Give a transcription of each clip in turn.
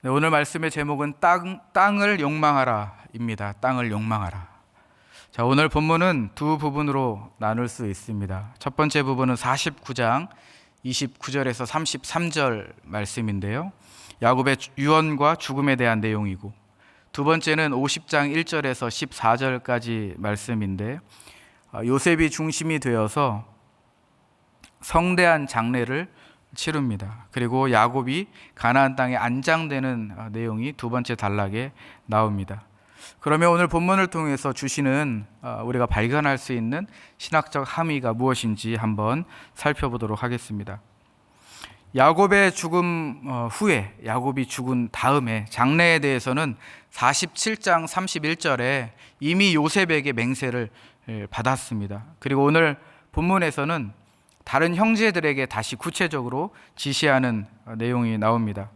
네, 오늘 말씀의 제목은 땅, 땅을 욕망하라입니다. 땅을 욕망하라. 자, 오늘 본문은 두 부분으로 나눌 수 있습니다. 첫 번째 부분은 49장 29절에서 33절 말씀인데요. 야곱의 유언과 죽음에 대한 내용이고 두 번째는 50장 1절에서 14절까지 말씀인데 아, 요셉이 중심이 되어서 성대한 장례를 치릅니다. 그리고 야곱이 가나안 땅에 안장되는 아, 내용이 두 번째 단락에 나옵니다. 그러면 오늘 본문을 통해서 주시는 아, 우리가 발견할 수 있는 신학적 함의가 무엇인지 한번 살펴보도록 하겠습니다. 야곱의 죽음 어, 후에 야곱이 죽은 다음에 장래에 대해서는 47장 31절에 이미 요셉에게 맹세를 예, 받았습니다. 그리고 오늘 본문에서는 다른 형제들에게 다시 구체적으로 지시하는 어, 내용이 나옵니다.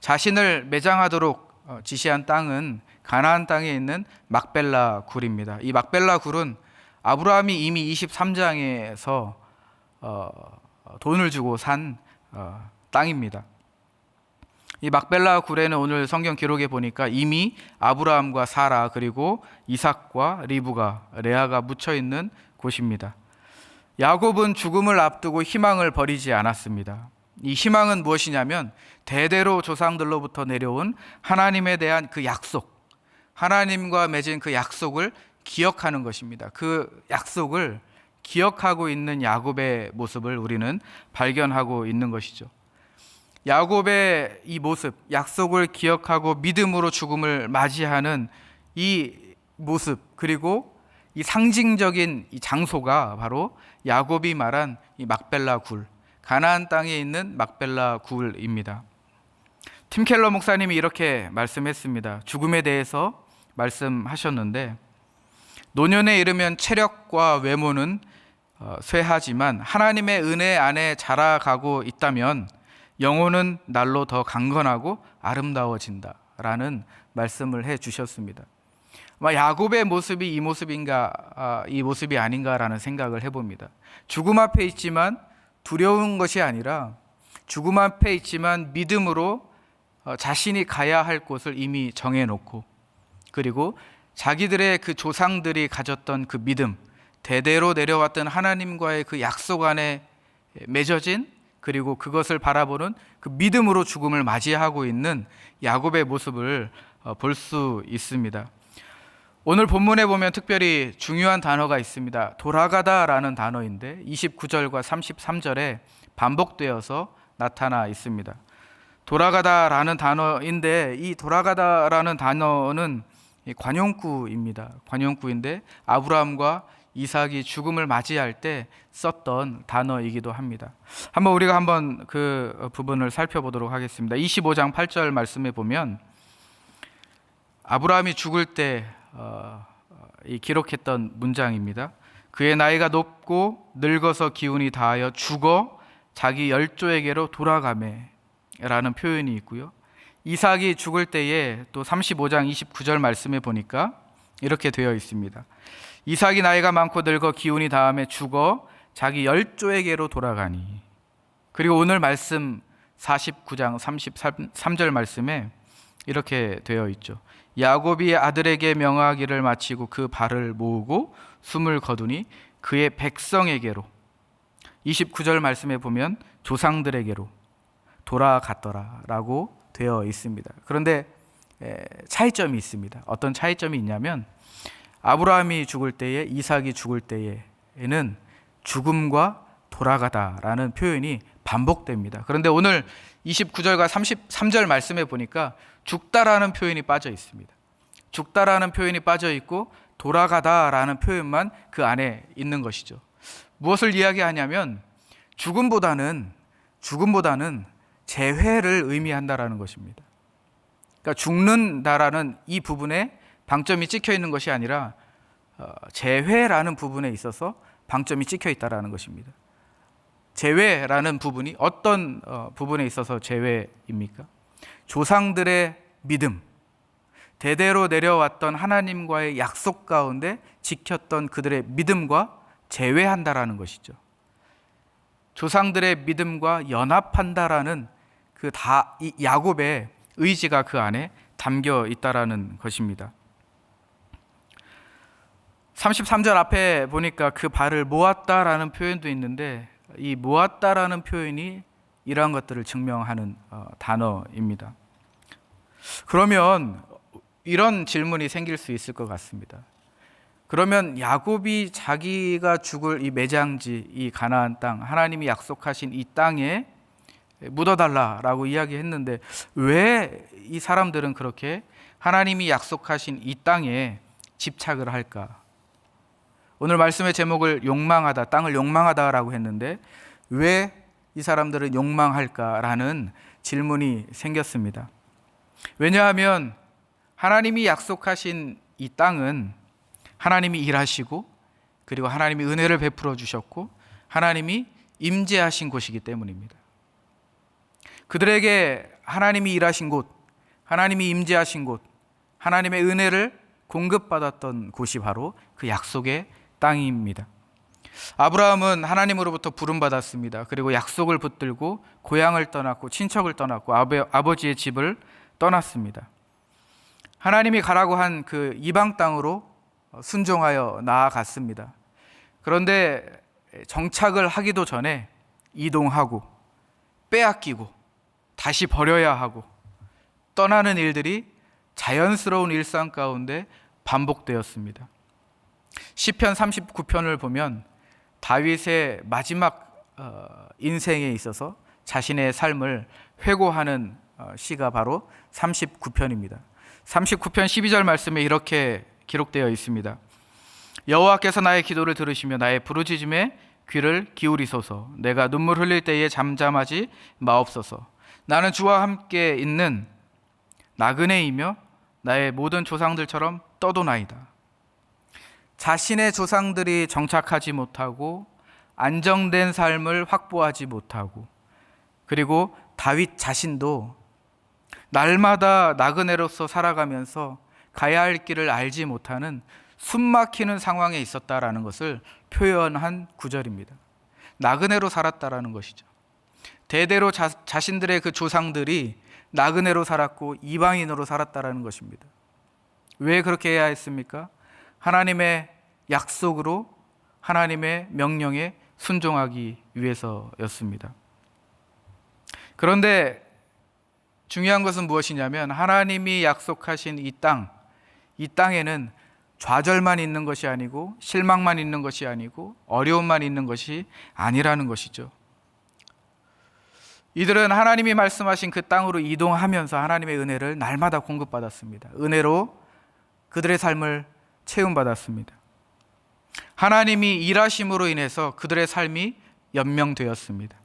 자신을 매장하도록 어, 지시한 땅은 가나안 땅에 있는 막벨라 굴입니다. 이 막벨라 굴은 아브라함이 이미 23장에서 어, 돈을 주고 산 어, 땅입니다. 이 막벨라 굴에는 오늘 성경 기록에 보니까 이미 아브라함과 사라 그리고 이삭과 리브가 레아가 묻혀 있는 곳입니다. 야곱은 죽음을 앞두고 희망을 버리지 않았습니다. 이 희망은 무엇이냐면 대대로 조상들로부터 내려온 하나님에 대한 그 약속, 하나님과 맺은 그 약속을 기억하는 것입니다. 그 약속을 기억하고 있는 야곱의 모습을 우리는 발견하고 있는 것이죠. 야곱의 이 모습, 약속을 기억하고 믿음으로 죽음을 맞이하는 이 모습, 그리고 이 상징적인 이 장소가 바로 야곱이 말한 이 막벨라 굴, 가나안 땅에 있는 막벨라 굴입니다. 팀 켈러 목사님이 이렇게 말씀했습니다. 죽음에 대해서 말씀하셨는데 노년에 이르면 체력과 외모는 어, 쇠하지만 하나님의 은혜 안에 자라가고 있다면 영혼은 날로 더 강건하고 아름다워진다라는 말씀을 해 주셨습니다. 아마 야곱의 모습이 이 모습인가 아, 이 모습이 아닌가라는 생각을 해봅니다. 죽음 앞에 있지만 두려운 것이 아니라 죽음 앞에 있지만 믿음으로 어, 자신이 가야 할 곳을 이미 정해놓고 그리고 자기들의 그 조상들이 가졌던 그 믿음 대대로 내려왔던 하나님과의 그 약속 안에 맺어진 그리고 그것을 바라보는 그 믿음으로 죽음을 맞이하고 있는 야곱의 모습을 어, 볼수 있습니다. 오늘 본문에 보면 특별히 중요한 단어가 있습니다. 돌아가다라는 단어인데 29절과 33절에 반복되어서 나타나 있습니다. 돌아가다라는 단어인데 이 돌아가다라는 단어는 관용구입니다. 관용구인데 아브라함과 이삭이 죽음을 맞이할 때 썼던 단어이기도 합니다. 한번 우리가 한번 그 부분을 살펴보도록 하겠습니다. 25장 8절 말씀에 보면 아브라함이 죽을 때 기록했던 문장입니다. 그의 나이가 높고 늙어서 기운이 다하여 죽어 자기 열조에게로 돌아가매라는 표현이 있고요. 이삭이 죽을 때에 또 35장 29절 말씀에 보니까 이렇게 되어 있습니다. 이삭이 나이가 많고 늙어 기운이 다음에 죽어 자기 열조에게로 돌아가니. 그리고 오늘 말씀 49장 33절 말씀에 이렇게 되어 있죠. 야곱이 아들에게 명하기를 마치고 그 발을 모으고 숨을 거두니 그의 백성에게로 29절 말씀에 보면 조상들에게로 돌아갔더라라고 되어 있습니다. 그런데 차이점이 있습니다. 어떤 차이점이 있냐면 아브라함이 죽을 때에 이삭이 죽을 때에는 죽음과 돌아가다라는 표현이 반복됩니다. 그런데 오늘 29절과 33절 말씀에 보니까 죽다라는 표현이 빠져 있습니다. 죽다라는 표현이 빠져 있고 돌아가다라는 표현만 그 안에 있는 것이죠. 무엇을 이야기하냐면 죽음보다는 죽음보다는 재회를 의미한다라는 것입니다. 그러니까 죽는다라는 이 부분에 방점이 찍혀 있는 것이 아니라 어, 재회라는 부분에 있어서 방점이 찍혀 있다라는 것입니다. 재회라는 부분이 어떤 어, 부분에 있어서 재회입니까? 조상들의 믿음, 대대로 내려왔던 하나님과의 약속 가운데 지켰던 그들의 믿음과 재회한다라는 것이죠. 조상들의 믿음과 연합한다라는 그 다 야곱의 의지가 그 안에 담겨 있다라는 것입니다. 33절 앞에 보니까 그 발을 모았다라는 표현도 있는데 이 모았다라는 표현이 이러한 것들을 증명하는 어, 단어입니다. 그러면 이런 질문이 생길 수 있을 것 같습니다. 그러면 야곱이 자기가 죽을 이 매장지, 이 가나안 땅, 하나님이 약속하신 이 땅에 묻어달라라고 이야기했는데 왜 이 사람들은 그렇게 하나님이 약속하신 이 땅에 집착을 할까? 오늘 말씀의 제목을 욕망하다, 땅을 욕망하다라고 했는데 왜 이 사람들은 욕망할까라는 질문이 생겼습니다. 왜냐하면 하나님이 약속하신 이 땅은 하나님이 일하시고 그리고 하나님이 은혜를 베풀어 주셨고 하나님이 임재하신 곳이기 때문입니다. 그들에게 하나님이 일하신 곳, 하나님이 임재하신 곳, 하나님의 은혜를 공급받았던 곳이 바로 그 약속의 땅입니다. 아브라함은 하나님으로부터 부름받았습니다. 그리고 약속을 붙들고 고향을 떠났고 친척을 떠났고 아버, 아버 지의 집을 떠났습니다. 하나님이 가라고 한 그 이방 땅으로 순종하여 나아갔습니다. 그런데 정착을 하기도 전에 이동하고 빼앗기고 다시 버려야 하고 떠나는 일들이 자연스러운 일상 가운데 반복되었습니다. 시편 39편을 보면 다윗의 마지막 어, 인생에 있어서 자신의 삶을 회고하는 어, 시가 바로 39편입니다. 39편 12절 말씀에 이렇게 기록되어 있습니다. 여호와께서 나의 기도를 들으시며 나의 부르짖음에 귀를 기울이소서. 내가 눈물 흘릴 때에 잠잠하지 마옵소서. 나는 주와 함께 있는 나그네이며 나의 모든 조상들처럼 떠도나이다. 자신의 조상들이 정착하지 못하고 안정된 삶을 확보하지 못하고 그리고 다윗 자신도 날마다 나그네로서 살아가면서 가야 할 길을 알지 못하는 숨막히는 상황에 있었다라는 것을 표현한 구절입니다. 나그네로 살았다라는 것이죠. 대대로 자, 자신들의 그 조상들이 나그네로 살았고 이방인으로 살았다라는 것입니다. 왜 그렇게 해야 했습니까? 하나님의 약속으로 하나님의 명령에 순종하기 위해서였습니다. 그런데 중요한 것은 무엇이냐면 하나님이 약속하신 이 땅, 이 땅에는 좌절만 있는 것이 아니고 실망만 있는 것이 아니고 어려움만 있는 것이 아니라는 것이죠. 이들은 하나님이 말씀하신 그 땅으로 이동하면서 하나님의 은혜를 날마다 공급받았습니다. 은혜로 그들의 삶을 채움받았습니다. 하나님이 일하심으로 인해서 그들의 삶이 연명되었습니다.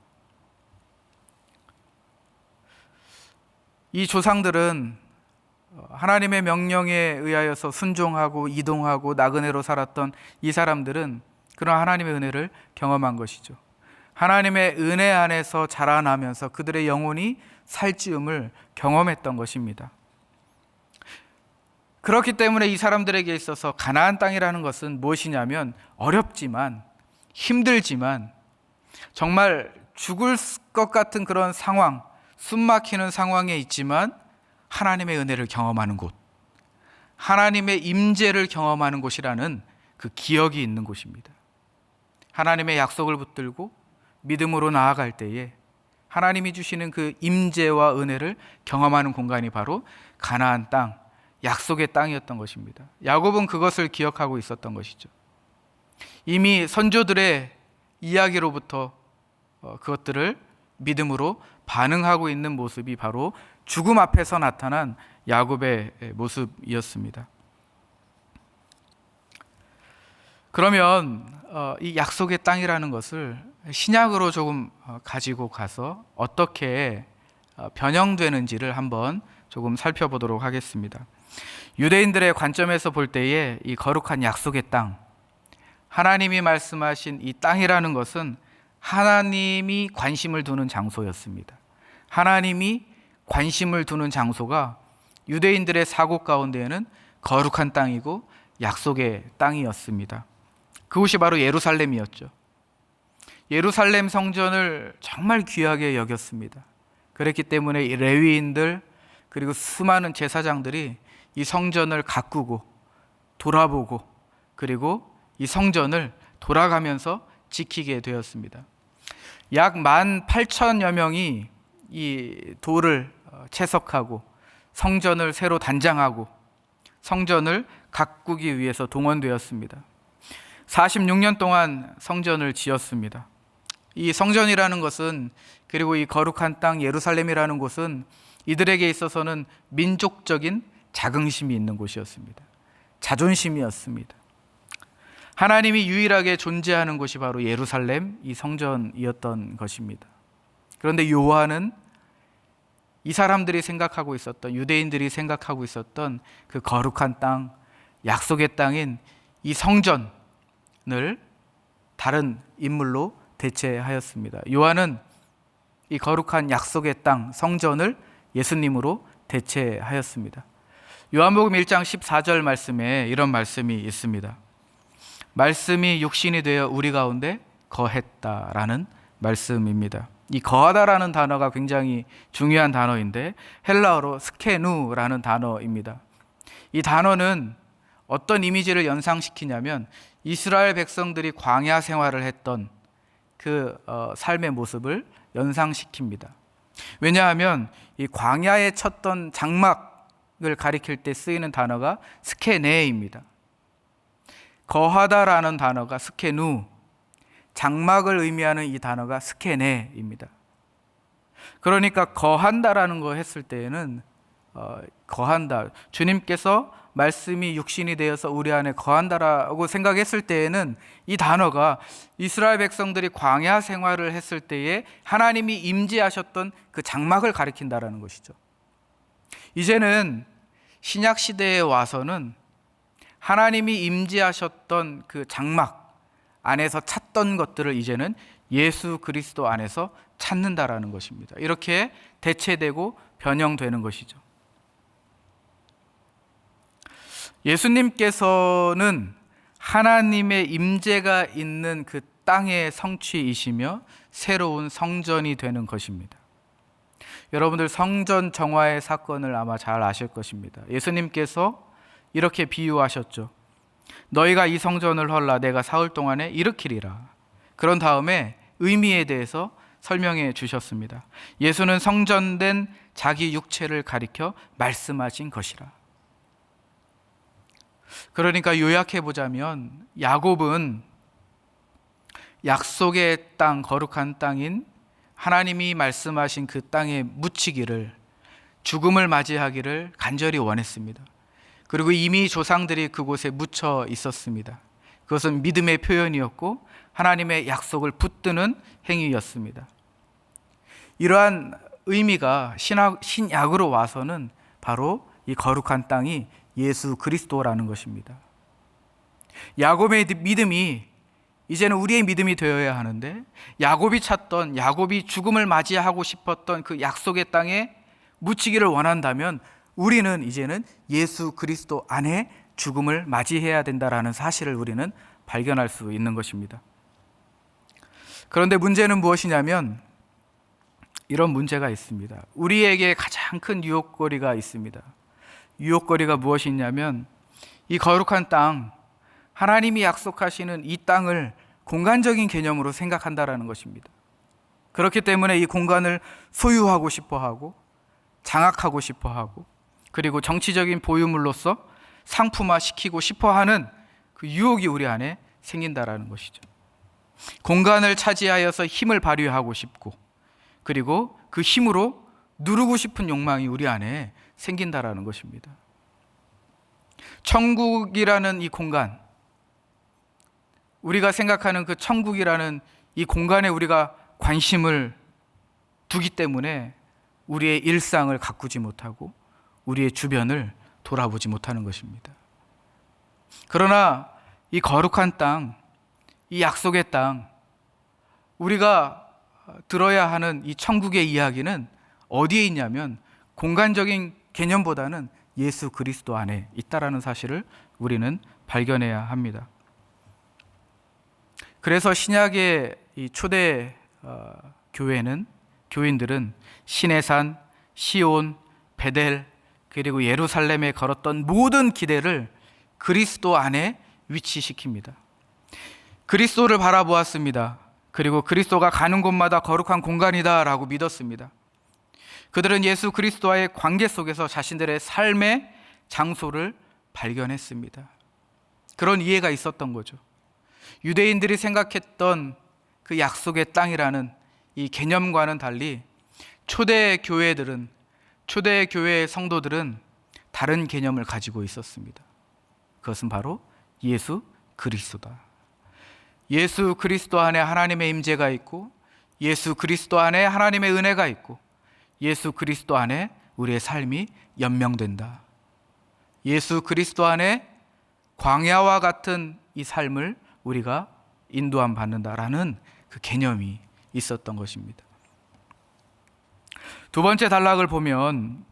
이 조상들은 하나님의 명령에 의하여서 순종하고 이동하고 나그네로 살았던 이 사람들은 그런 하나님의 은혜를 경험한 것이죠. 하나님의 은혜 안에서 자라나면서 그들의 영혼이 살찌움을 경험했던 것입니다. 그렇기 때문에 이 사람들에게 있어서 가나안 땅이라는 것은 무엇이냐면 어렵지만 힘들지만 정말 죽을 것 같은 그런 상황, 숨 막히는 상황에 있지만 하나님의 은혜를 경험하는 곳, 하나님의 임재를 경험하는 곳이라는 그 기억이 있는 곳입니다. 하나님의 약속을 붙들고 믿음으로 나아갈 때에 하나님이 주시는 그 임재와 은혜를 경험하는 공간이 바로 가나안 땅, 약속의 땅이었던 것입니다. 야곱은 그것을 기억하고 있었던 것이죠. 이미 선조들의 이야기로부터 어, 그것들을 믿음으로 반응하고 있는 모습이 바로 죽음 앞에서 나타난 야곱의 모습이었습니다. 그러면 어, 이 약속의 땅이라는 것을 신약으로 조금 어, 가지고 가서 어떻게 어, 변형되는지를 한번 조금 살펴보도록 하겠습니다. 유대인들의 관점에서 볼 때에 이 거룩한 약속의 땅, 하나님이 말씀하신 이 땅이라는 것은 하나님이 관심을 두는 장소였습니다. 하나님이 관심을 두는 장소가 유대인들의 사고 가운데에는 거룩한 땅이고 약속의 땅이었습니다. 그곳이 바로 예루살렘이었죠. 예루살렘 성전을 정말 귀하게 여겼습니다. 그랬기 때문에 레위인들 그리고 수많은 제사장들이 이 성전을 가꾸고 돌아보고 그리고 이 성전을 돌아가면서 지키게 되었습니다. 약 18,000여 명이 이 돌을 어, 채석하고 성전을 새로 단장하고 성전을 가꾸기 위해서 동원되었습니다. 46년 동안 성전을 지었습니다. 이 성전이라는 것은 그리고 이 거룩한 땅 예루살렘이라는 곳은 이들에게 있어서는 민족적인 자긍심이 있는 곳이었습니다. 자존심이었습니다. 하나님이 유일하게 존재하는 곳이 바로 예루살렘 이 성전이었던 것입니다. 그런데 요한은 이 사람들이 생각하고 있었던 유대인들이 생각하고 있었던 그 거룩한 땅 약속의 땅인 이 성전을 다른 인물로 대체하였습니다. 요한은 이 거룩한 약속의 땅 성전을 예수님으로 대체하였습니다. 요한복음 1장 14절 말씀에 이런 말씀이 있습니다. 말씀이 육신이 되어 우리 가운데 거했다라는 말씀입니다. 이 거하다라는 단어가 굉장히 중요한 단어인데 헬라어로 스케누라는 단어입니다. 이 단어는 어떤 이미지를 연상시키냐면 이스라엘 백성들이 광야 생활을 했던 그 어, 삶의 모습을 연상시킵니다. 왜냐하면 이 광야에 쳤던 장막 을 가리킬 때 쓰이는 단어가 스케네입니다. 거하다라는 단어가 스케누, 장막을 의미하는 이 단어가 스케네입니다. 그러니까 거한다라는 거 했을 때에는 어, 거한다. 주님께서 말씀이 육신이 되어서 우리 안에 거한다라고 생각했을 때에는 이 단어가 이스라엘 백성들이 광야 생활을 했을 때에 하나님이 임재하셨던 그 장막을 가리킨다라는 것이죠. 이제는 신약 시대에 와서는 하나님이 임재하셨던 그 장막 안에서 찾던 것들을 이제는 예수 그리스도 안에서 찾는다라는 것입니다. 이렇게 대체되고 변형되는 것이죠. 예수님께서는 하나님의 임재가 있는 그 땅의 성취이시며 새로운 성전이 되는 것입니다. 여러분들 성전 정화의 사건을 아마 잘 아실 것입니다. 예수님께서 이렇게 비유하셨죠. 너희가 이 성전을 헐라 내가 사흘 동안에 일으키리라. 그런 다음에 의미에 대해서 설명해 주셨습니다. 예수는 성전된 자기 육체를 가리켜 말씀하신 것이라. 그러니까 요약해 보자면 야곱은 약속의 땅 거룩한 땅인 하나님이 말씀하신 그 땅에 묻히기를 죽음을 맞이하기를 간절히 원했습니다. 그리고 이미 조상들이 그곳에 묻혀 있었습니다. 그것은 믿음의 표현이었고 하나님의 약속을 붙드는 행위였습니다. 이러한 의미가 신약, 신약으로 와서는 바로 이 거룩한 땅이 예수 그리스도라는 것입니다. 야곱의 믿음이 이제는 우리의 믿음이 되어야 하는데 야곱이 찾던 야곱이 죽음을 맞이하고 싶었던 그 약속의 땅에 묻히기를 원한다면 우리는 이제는 예수 그리스도 안에 죽음을 맞이해야 된다라는 사실을 우리는 발견할 수 있는 것입니다. 그런데 문제는 무엇이냐면 이런 문제가 있습니다. 우리에게 가장 큰 유혹거리가 있습니다. 유혹거리가 무엇이냐면 이 거룩한 땅, 하나님이 약속하시는 이 땅을 공간적인 개념으로 생각한다라는 것입니다. 그렇기 때문에 이 공간을 소유하고 싶어 하고 장악하고 싶어 하고 그리고 정치적인 보유물로서 상품화 시키고 싶어 하는 그 유혹이 우리 안에 생긴다라는 것이죠. 공간을 차지하여서 힘을 발휘하고 싶고 그리고 그 힘으로 누르고 싶은 욕망이 우리 안에 생긴다라는 것입니다. 천국이라는 이 공간, 우리가 생각하는 그 천국이라는 이 공간에 우리가 관심을 두기 때문에 우리의 일상을 가꾸지 못하고 우리의 주변을 돌아보지 못하는 것입니다. 그러나 이 거룩한 땅, 이 약속의 땅, 우리가 들어야 하는 이 천국의 이야기는 어디에 있냐면 공간적인 개념보다는 예수 그리스도 안에 있다라는 사실을 우리는 발견해야 합니다. 그래서 신약의 이 초대 어, 교회는 교인들은 신의 산, 시온, 베델 그리고 예루살렘에 걸었던 모든 기대를 그리스도 안에 위치시킵니다. 그리스도를 바라보았습니다. 그리고 그리스도가 가는 곳마다 거룩한 공간이다라고 믿었습니다. 그들은 예수 그리스도와의 관계 속에서 자신들의 삶의 장소를 발견했습니다. 그런 이해가 있었던 거죠. 유대인들이 생각했던 그 약속의 땅이라는 이 개념과는 달리 초대 교회들은 초대 교회의 성도들은 다른 개념을 가지고 있었습니다. 그것은 바로 예수 그리스도다. 예수 그리스도 안에 하나님의 임재가 있고 예수 그리스도 안에 하나님의 은혜가 있고 예수 그리스도 안에 우리의 삶이 연명된다. 예수 그리스도 안에 광야와 같은 이 삶을 우리가 인도함 받는다라는 그 개념이 있었던 것입니다. 두 번째 단락을 보면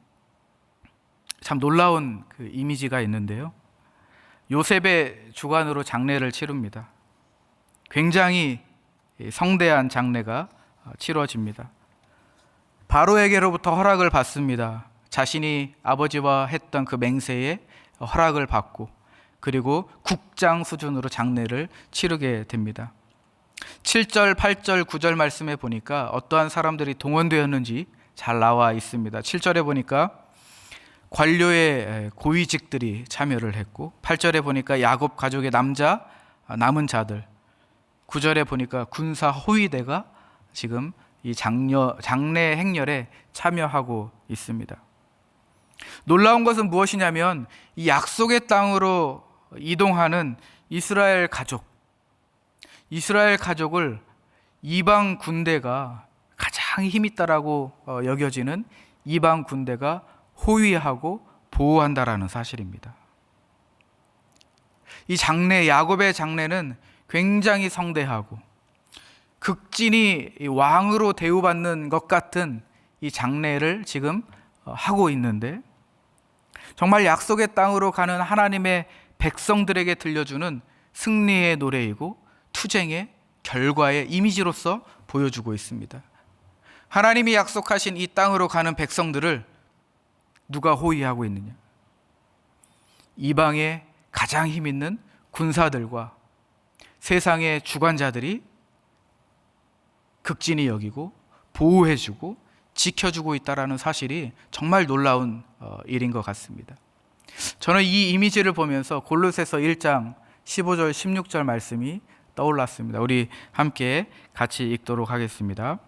참 놀라운 그 이미지가 있는데요. 요셉의 주관으로 장례를 치릅니다. 굉장히 성대한 장례가 치러집니다. 바로에게로부터 허락을 받습니다. 자신이 아버지와 했던 그 맹세에 허락을 받고 그리고 국장 수준으로 장례를 치르게 됩니다. 7절, 8절, 9절 말씀에 보니까 어떠한 사람들이 동원되었는지 잘 나와 있습니다. 7절에 보니까 관료의 고위직들이 참여를 했고 8절에 보니까 야곱 가족의 남자 남은 자들 9절에 보니까 군사 호위대가 지금 이 장려, 장례 행렬에 참여하고 있습니다. 놀라운 것은 무엇이냐면 이 약속의 땅으로 이동하는 이스라엘 가족, 이스라엘 가족을 이방 군대가 가장 힘있다라고 어, 여겨지는 이방 군대가 호위하고 보호한다라는 사실입니다. 이 장례 야곱의 장례는 굉장히 성대하고 극진히 왕으로 대우받는 것 같은 이 장례를 지금 어, 하고 있는데 정말 약속의 땅으로 가는 하나님의 백성들에게 들려주는 승리의 노래이고 투쟁의 결과의 이미지로서 보여주고 있습니다. 하나님이 약속하신 이 땅으로 가는 백성들을 누가 호위하고 있느냐? 이방의 가장 힘 있는 군사들과 세상의 주관자들이 극진히 여기고 보호해주고 지켜주고 있다라는 사실이 정말 놀라운 어, 일인 것 같습니다. 저는 이 이미지를 보면서 골로새서 1장 15절 16절 말씀이 떠올랐습니다. 우리 함께 같이 읽도록 하겠습니다.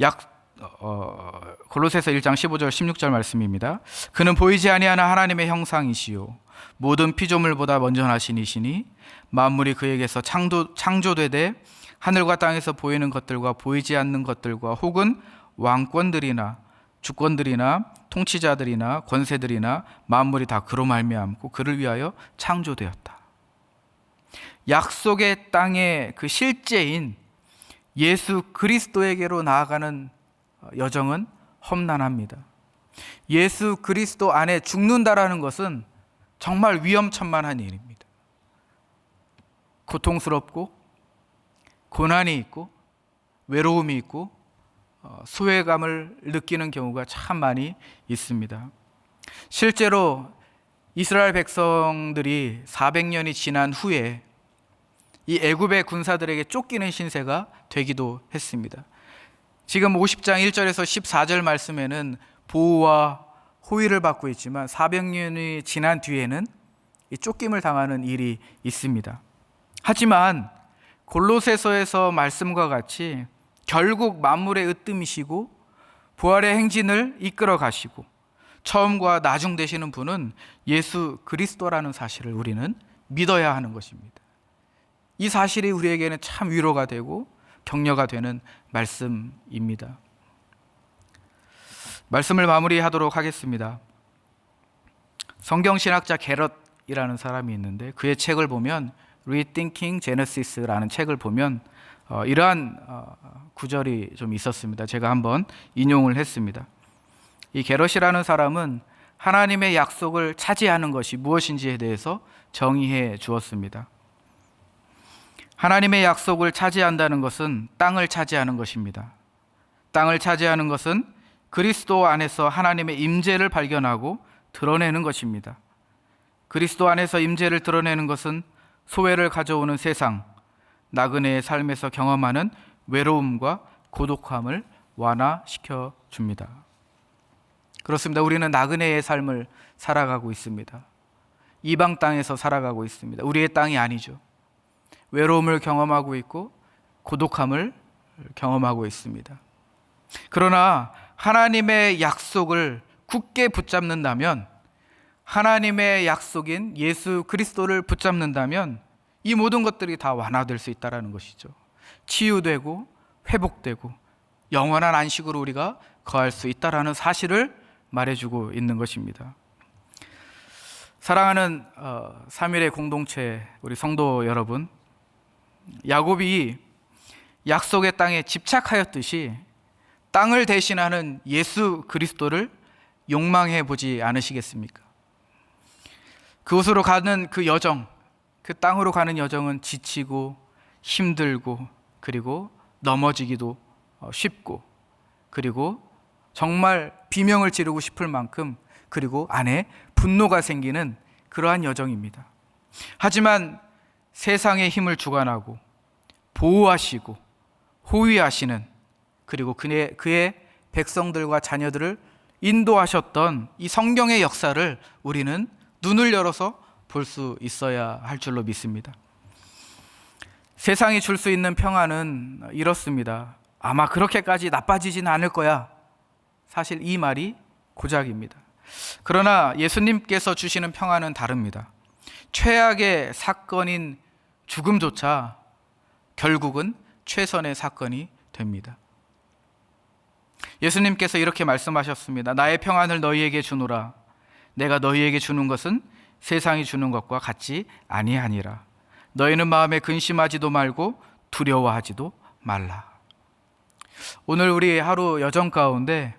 약 어, 골로새서 1장 15절 16절 말씀입니다. 그는 보이지 아니하는 하나님의 형상이시요 모든 피조물보다 먼저 나신 이시니 만물이 그에게서 창조, 창조되되 하늘과 땅에서 보이는 것들과 보이지 않는 것들과 혹은 왕권들이나 주권들이나 통치자들이나 권세들이나 만물이 다 그로 말미암고 그를 위하여 창조되었다. 약속의 땅의 그 실제인 예수 그리스도에게로 나아가는 여정은 험난합니다. 예수 그리스도 안에 죽는다라는 것은 정말 위험천만한 일입니다. 고통스럽고 고난이 있고 외로움이 있고 어, 소외감을 느끼는 경우가 참 많이 있습니다. 실제로 이스라엘 백성들이 400년이 지난 후에 이 애굽의 군사들에게 쫓기는 신세가 되기도 했습니다. 지금 50장 1절에서 14절 말씀에는 보호와 호의를 받고 있지만 400년이 지난 뒤에는 쫓김을 당하는 일이 있습니다. 하지만 골로새서에서 말씀과 같이 결국 만물의 으뜸이시고 부활의 행진을 이끌어 가시고 처음과 나중 되시는 분은 예수 그리스도라는 사실을 우리는 믿어야 하는 것입니다. 이 사실이 우리에게는 참 위로가 되고 격려가 되는 말씀입니다. 말씀을 마무리하도록 하겠습니다. 성경 신학자 게럿이라는 사람이 있는데 그의 책을 보면 Rethinking Genesis라는 책을 보면 어, 이러한 어, 구절이 좀 있었습니다. 제가 한번 인용을 했습니다. 이 게럿이라는 사람은 하나님의 약속을 차지하는 것이 무엇인지에 대해서 정의해 주었습니다. 하나님의 약속을 차지한다는 것은 땅을 차지하는 것입니다. 땅을 차지하는 것은 그리스도 안에서 하나님의 임재를 발견하고 드러내는 것입니다. 그리스도 안에서 임재를 드러내는 것은 소외를 가져오는 세상, 나그네의 삶에서 경험하는 외로움과 고독함을 완화시켜 줍니다. 그렇습니다. 우리는 나그네의 삶을 살아가고 있습니다. 이방 땅에서 살아가고 있습니다. 우리의 땅이 아니죠. 외로움을 경험하고 있고 고독함을 경험하고 있습니다. 그러나 하나님의 약속을 굳게 붙잡는다면 하나님의 약속인 예수 그리스도를 붙잡는다면 이 모든 것들이 다 완화될 수 있다라는 것이죠. 치유되고 회복되고 영원한 안식으로 우리가 거할 수 있다라는 사실을 말해주고 있는 것입니다. 사랑하는 어, 3일의 공동체 우리 성도 여러분, 야곱이 약속의 땅에 집착하였듯이 땅을 대신하는 예수 그리스도를 욕망해 보지 않으시겠습니까? 그곳으로 가는 그 여정, 그 땅으로 가는 여정은 지치고 힘들고 그리고 넘어지기도 어, 쉽고 그리고 정말 비명을 지르고 싶을 만큼 그리고 안에 분노가 생기는 그러한 여정입니다. 하지만 세상의 힘을 주관하고 보호하시고 호위하시는 그리고 그의, 그의 백성들과 자녀들을 인도하셨던 이 성경의 역사를 우리는 눈을 열어서 볼 수 있어야 할 줄로 믿습니다. 세상이 줄 수 있는 평안은 이렇습니다. 아마 그렇게까지 나빠지진 않을 거야. 사실 이 말이 고작입니다. 그러나 예수님께서 주시는 평안은 다릅니다. 최악의 사건인 죽음조차 결국은 최선의 사건이 됩니다. 예수님께서 이렇게 말씀하셨습니다. 나의 평안을 너희에게 주노라. 내가 너희에게 주는 것은 세상이 주는 것과 같지 아니하니라. 너희는 마음에 근심하지도 말고 두려워하지도 말라. 오늘 우리 하루 여정 가운데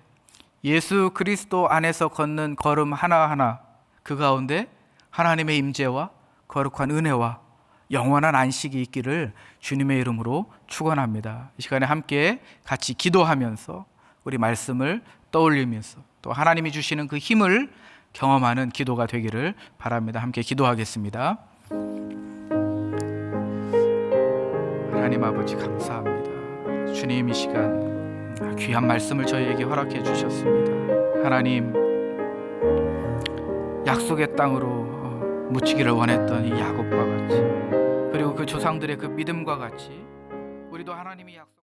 예수 그리스도 안에서 걷는 걸음 하나하나 그 가운데 하나님의 임재와 거룩한 은혜와 영원한 안식이 있기를 주님의 이름으로 축원합니다. 이 시간에 함께 같이 기도하면서 우리 말씀을 떠올리면서 또 하나님이 주시는 그 힘을 경험하는 기도가 되기를 바랍니다. 함께 기도하겠습니다. 하나님 아버지 감사합니다. 주님 이 시간 귀한 말씀을 저희에게 허락해 주셨습니다. 하나님 약속의 땅으로 어, 묻히기를 원했던 이 야곱과 같이 그리고 그 조상들의 그 믿음과 같이 우리도 하나님이 약속